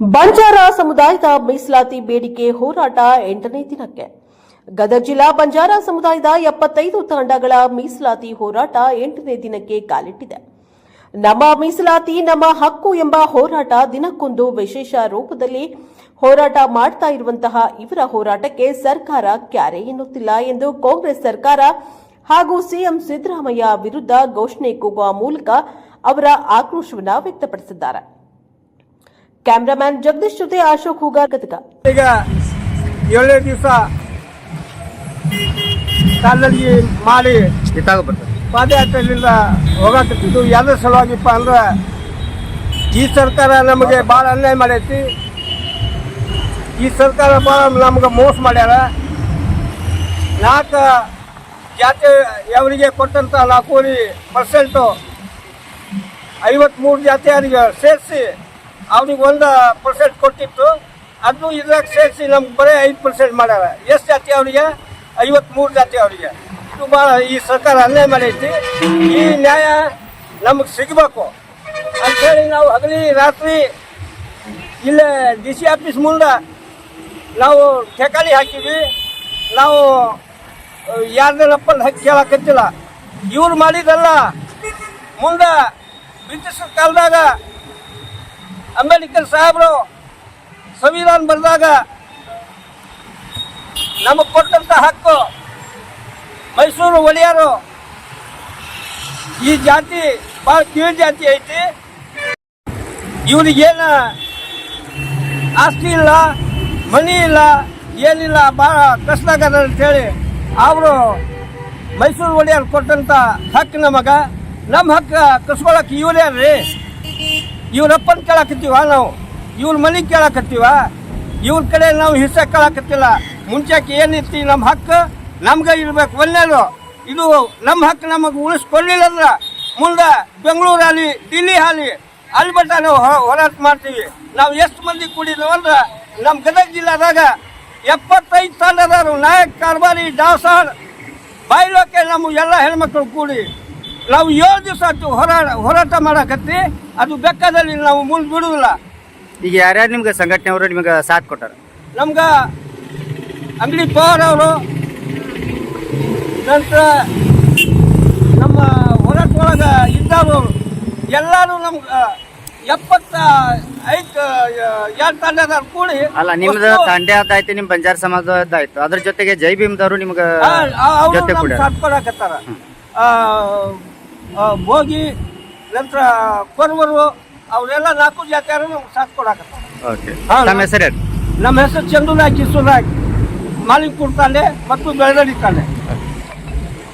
ಬಂಜಾರ ಸಮುದಾಯದ ಮೀಸಲಾತಿ ಬೇಡಿಕೆ ಹೋರಾಟ ಎಂಟನೇ ದಿನಕ್ಕೆ. ಗದಗ ಜಿಲ್ಲಾ ಬಂಜಾರ ಸಮುದಾಯದ ಎಪ್ಪತ್ತೈದು ತಂಡಗಳ ಮೀಸಲಾತಿ ಹೋರಾಟ ಎಂಟನೇ ದಿನಕ್ಕೆ ಕಾಲಿಟ್ಟಿದೆ. ನಮ್ಮ ಮೀಸಲಾತಿ, ನಮ್ಮ ಹಕ್ಕು ಎಂಬ ಹೋರಾಟ ದಿನಕ್ಕೊಂದು ವಿಶೇಷ ರೂಪದಲ್ಲಿ ಹೋರಾಟ ಮಾಡ್ತಾ ಇರುವಂತಹ ಇವರ ಹೋರಾಟಕ್ಕೆ ಸರ್ಕಾರ ಕ್ಯಾರೆ ಎನ್ನುತ್ತಿಲ್ಲ ಎಂದು ಕಾಂಗ್ರೆಸ್ ಸರ್ಕಾರ ಹಾಗೂ ಸಿಎಂ ಸಿದ್ದರಾಮಯ್ಯ ವಿರುದ್ಧ ಘೋಷಣೆ ಕೂಗುವ ಮೂಲಕ ಅವರ ಆಕ್ರೋಶವನ್ನು ವ್ಯಕ್ತಪಡಿಸಿದ್ದಾರೆ. ಕ್ಯಾಮರಾಮ್ಯಾನ್ ಜಗದೀಶ್ ಜೊತೆ ಅಶೋಕ್ ಹೂಗಾರ್ ಕತಕ ಈಗ ಏಳನೇ ದಿವಸ ಕಾಲದಲ್ಲಿ ಮಾಡಿ ಪಾದಯಾತ್ರೆಯಿಂದ ಹೋಗಾಕತ್ತಿದ್ದು. ಯಾವ್ದ್ರ ಸಲುವಾಗಿಪ್ಪ ಅಂದ್ರೆ ಈ ಸರ್ಕಾರ ನಮಗೆ ಭಾಳ ಅನ್ಯಾಯ ಮಾಡೈತಿ. ಈ ಸರ್ಕಾರ ಭಾಳ ನಮ್ಗೆ ಮೋಸ ಮಾಡ್ಯಾರ. ನಾಲ್ಕು ಜಾತಿ ಅವರಿಗೆ ಕೊಟ್ಟಂತ ನಾಲ್ಕೂವರೆ ಪರ್ಸೆಂಟು ಐವತ್ಮೂರು ಜಾತಿಯವರಿಗೆ ಸೇರಿಸಿ ಅವ್ರಿಗೆ ಒಂದು ಪರ್ಸೆಂಟ್ ಕೊಟ್ಟಿತ್ತು. ಅದನ್ನು ಇದ್ರಾಗ ಸೇರಿಸಿ ನಮ್ಗೆ ಬರೀ ಐದು ಪರ್ಸೆಂಟ್ ಮಾಡ್ಯಾರ. ಎಷ್ಟು ಜಾತಿ ಅವರಿಗೆ ಐವತ್ಮೂರು ಜಾತಿ ಅವರಿಗೆ ಇದು ಭಾಳ ಈ ಸರ್ಕಾರ ಅನ್ಯಾಯ ಮಾಡೈತಿ. ಈ ನ್ಯಾಯ ನಮಗೆ ಸಿಗಬೇಕು. ಅಂಥೇಳಿ ನಾವು ಹಗಲಿ ರಾತ್ರಿ ಇಲ್ಲೇ ಡಿ ಸಿ ಆಫೀಸ್ ಮುಂದೆ ನಾವು ಠೆಕಾಲಿ ಹಾಕಿದ್ವಿ. ನಾವು ಯಾರ್ದೇನಪ್ಪಲ್ಲಿ ಹಕ್ಕಿ ಕೇಳಕತ್ತಿಲ್ಲ. ಇವ್ರು ಮಾಡಿದಲ್ಲ ಮುಂದೆ ಬ್ರಿಟಿಷರ ಕಾಲದಾಗ ಅಂಬೇಡ್ಕರ್ ಸಾಹೇಬರು ಸಂವಿಧಾನ ಬರೆದಾಗ ನಮಗೆ ಕೊಟ್ಟಂತ ಹಕ್ಕು ಮೈಸೂರು ಒಡೆಯರು ಈ ಜಾತಿ ಭಾಳ ಕೀಳು ಜಾತಿ ಐತಿ. ಇವ್ರಿಗೇನ ಆಸ್ತಿ ಇಲ್ಲ, ಮನಿ ಇಲ್ಲ, ಏನಿಲ್ಲ ಭಾಳ ಕಷ್ಟದಾಗದ ಅಂತೇಳಿ ಅವರು ಮೈಸೂರು ಒಡೆಯರು ಕೊಟ್ಟಂತ ಹಕ್ಕು ನಮಗ ನಮ್ಮ ಹಕ್ಕು ಕಸ್ಕೊಳಕ್ಕೆ ಇವ್ರು ಇವ್ರಪ್ಪನ ಕೇಳಕತ್ತೀವ ನಾವು? ಇವ್ರ ಮನೆ ಕೇಳಕತ್ತೀವ? ಇವ್ರ ಕಡೆ ನಾವು ಹಿಸ್ಸೆ ಕೇಳಕತ್ತಿಲ್ಲ. ಮುಂಚೆಕ್ಕೆ ಏನಿತ್ತು ನಮ್ಮ ಹಕ್ಕು? ನಮ್ಗೆ ಇರ್ಬೇಕು ಒಂದೇನು ಇದು ನಮ್ಮ ಹಕ್ಕು ನಮಗೆ ಉಳಿಸ್ಕೊಳ್ಳಿಲ್ಲ ಅಂದ್ರೆ ಮುಂದೆ ಬೆಂಗಳೂರಲ್ಲಿ ದಿಲ್ಲಿ ಹಾಲಿ ಅಲ್ಲಿ ಬಟ್ಟ ನಾವು ಹೋರಾಟ ಮಾಡ್ತೀವಿ. ನಾವು ಎಷ್ಟು ಮಂದಿ ಕೂಡಿದ್ವು ಅಂದ್ರೆ ನಮ್ಮ ಗದಗ ಜಿಲ್ಲಾದಾಗ ಎಪ್ಪತ್ತೈದು ತಂಡದವರು ನಾಯಕ್ ಕಾರ್ಬಾರಿ ಡಾಸಾರ್ ಬಾಯ್ಲೋಕೆ ನಮ್ಮ ಎಲ್ಲ ಹೆಣ್ಮಕ್ಳು ಕೂಡಿ. ನಾವು ಏಳು ದಿವಸ ಹೋರಾಟ ಹೋರಾಟ ಮಾಡಕತ್ತಿ. ಅದು ಬೆಕ್ಕದಲ್ಲಿ ನಾವು ಮುಂದೆ ಬಿಡುವುದಿಲ್ಲ. ಈಗ ಯಾರ್ಯಾರು ನಿಮ್ಗೆ ಸಂಘಟನೆಯವರು ನಿಮ್ಗೆ ಸಾಥ್ ಕೊಟ್ಟಾರ? ನಮ್ಗೆ ಅಂಗಡಿ ಪವರ್ ಅವರು ನಂತರ ನಮ್ಮ ಹೋರಾಟ ಒಳಗೆ ಇದ್ದವರು ಎಲ್ಲರೂ ನಮ್ಗೆ ಎಪ್ಪತ್ತ ಐದು ಎರಡು ತಂಡದವ್ರು ಕೂಡಿ ಅಲ್ಲ ನಿಮ್ದು ತಂಡೆ ಅದಾಯ್ತು ನಿಮ್ ಬಂಜಾರ ಸಮಾಜದಾಯ್ತು. ಅದ್ರ ಜೊತೆಗೆ ಜೈ ಭೀಮ್ದವರು ನಿಮ್ಗೆ ಜೊತೆ ಕೂಡ ಸಾಥ್ ಕೊಡಕತ್ತಾರ. ಭೋಗಿ ನಂತರ ಕೊರವರು ಅವರೆಲ್ಲ ನಾಲ್ಕು ಜಾತಿಯಾರು ನಮ್ಗೆ ಸಾಥ್ ಕೊಡಕತ್ತಾರ ಓಕೆ. ಹಾ, ನಮ್ಮ ಹೆಸರು ನಮ್ಮ ಹೆಸರು ಚಂದುನಾಯಕ್ ಕಿಸುನಾಯಕ್ ಮಾಲಿಂಗ್ಪುರ್ ಕುಡ್ತಾನೆ ಮತ್ತು ಬೆಳಗಡಿ ತಾಂಡೆ